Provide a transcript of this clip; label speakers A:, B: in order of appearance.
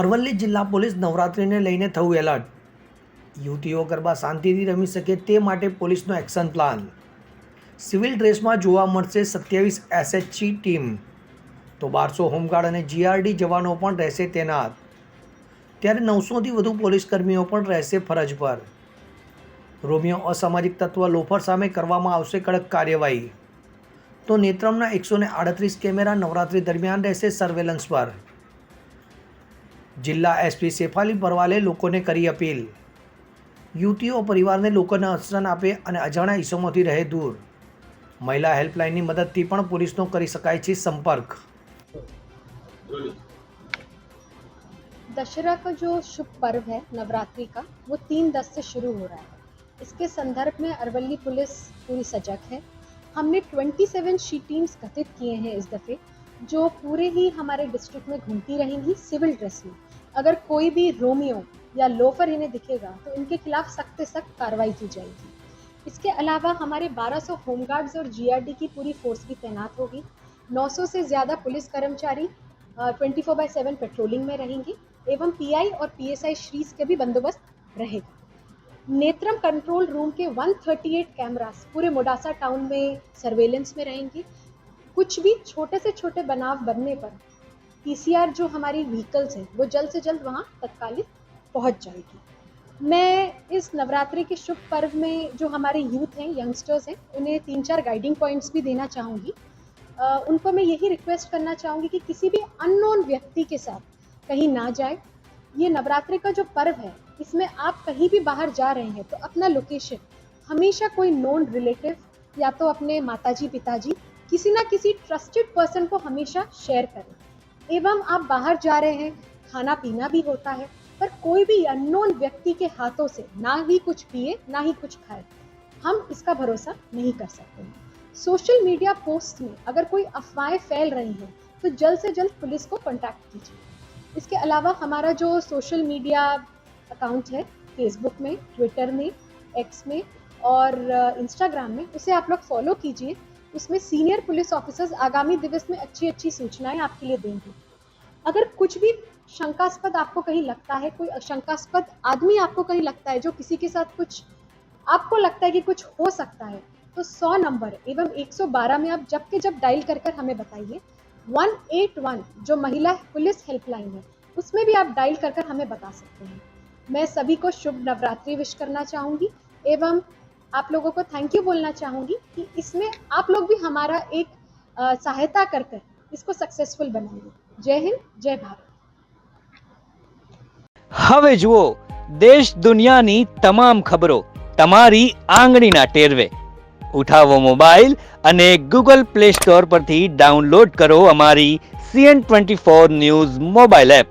A: અરવલ્લી જિલ્લા પોલીસ નવરાત્રિને લઈને થયું એલર્ટ. યુવતીઓ ગરબા શાંતિથી રમી શકે તે માટે પોલીસનો એક્શન પ્લાન. સિવિલ ડ્રેસમાં જોવા મળશે સત્યાવીસ એસએચજી ટીમ. તો બારસો હોમગાર્ડ અને જીઆરડી જવાનો પણ રહેશે તૈનાત. ત્યારે નવસોથી વધુ પોલીસ કર્મીઓ પણ રહેશે ફરજ પર. રોમિયો અસામાજિક તત્વ લોફર સામે કરવામાં આવશે કડક કાર્યવાહી. તો નેત્રમના એકસો આડત્રીસ કેમેરા નવરાત્રિ દરમિયાન રહેશે સર્વેલન્સ પર. જિલ્લા એસપી શેફાલી પરવાલે લોકોને કરી અપીલ યુવતીઓ પરિવારને લોકોને અસન આપે અને અજાણ્યા ઈસમોથી રહે દૂર મહિલા હેલ્પલાઇનની મદદથી પણ પોલીસનો કરી શકાય છે સંપર્ક
B: दशहरा का जो शुभ पर्व है नवरात्रि का वो तीन दस से शुरू हो रहा है इसके संदर्भ में अरवली पुलिस पूरी सजग है हमने 27 शी टीम्स गठित किए हैं इस दफ़े जो पूरे ही हमारे डिस्ट्रिक्ट में घूमती रहेंगी सिविल ड्रेस में अगर कोई भी रोमियो या लोफर इन्हें दिखेगा तो इनके खिलाफ सख्त सख्त कार्रवाई की जाएगी। इसके अलावा हमारे 1200 होमगार्ड्स और जीआरडी की पूरी फोर्स भी तैनात होगी। 900 से ज़्यादा पुलिस कर्मचारी twenty four by seven patrolling में रहेंगे एवं पीआई और पीएसआई श्रीज के भी बंदोबस्त रहेगा। नेत्रम कंट्रोल रूम के 138 कैमरास पूरे मोडासा टाउन में सर्वेलेंस में रहेंगे। कुछ भी छोटे से छोटे बनाव बनने पर पीसीआर जो हमारी व्हीकल्स हैं, वो जल्द से जल्द वहाँ तत्कालिक पहुँच जाएगी। मैं इस नवरात्रि के शुभ पर्व में जो हमारे यूथ हैं यंगस्टर्स हैं, उन्हें तीन चार गाइडिंग पॉइंट्स भी देना चाहूँगी। उनको मैं यही रिक्वेस्ट करना चाहूँगी कि किसी भी अननोन व्यक्ति के साथ कहीं ना जाए। ये नवरात्रि का जो पर्व है, इसमें आप कहीं भी बाहर जा रहे हैं तो अपना लोकेशन हमेशा कोई नोन रिलेटिव या तो अपने माताजी, पिताजी, किसी ना किसी ट्रस्टेड पर्सन को हमेशा शेयर करें। एवं आप बाहर जा रहे हैं, खाना पीना भी होता है, पर कोई भी अननोन व्यक्ति के हाथों से ना ही कुछ पिए, ना ही कुछ खाए, हम इसका भरोसा नहीं कर सकते। हैं सोशल मीडिया पोस्ट में अगर कोई अफवाहें फैल रही हैं तो जल्द से जल्द पुलिस को कॉन्टैक्ट कीजिए। इसके अलावा हमारा जो सोशल मीडिया अकाउंट है फेसबुक में ट्विटर में एक्स में और इंस्टाग्राम में, उसे आप लोग फॉलो कीजिए। उसमें सीनियर पुलिस ऑफिसर्स आगामी दिवस में अच्छी अच्छी सूचनाएँ आपके लिए देंगे। अगर कुछ भी शंकास्पद आपको कहीं लगता है, कोई शंकास्पद आदमी आपको कहीं लगता है जो किसी के साथ कुछ आपको लगता है कि कुछ हो सकता है तो 100 नंबर एवं 112 में आप जब के जब डायल कर कर हमें बताइए। 181 जो महिला पुलिस हेल्पलाइन है, उसमें भी आप डायल कर कर हमें बता सकते हैं। मैं सभी को शुभ नवरात्रि विश करना चाहूँगी एवं आप लोगों को थैंक यू बोलना चाहूँगी कि इसमें आप लोग भी हमारा एक अ, सहायता कर कर इसको सक्सेसफुल बनाएंगे जय हिंद जय भारत
C: હવે જુઓ દેશ દુનિયાની તમામ ખબરો તમારી આંગળીના ટેરવે ઉઠાવો મોબાઈલ અને ગૂગલ પ્લે સ્ટોર પરથી ડાઉનલોડ કરો અમારી CN twenty four news mobile app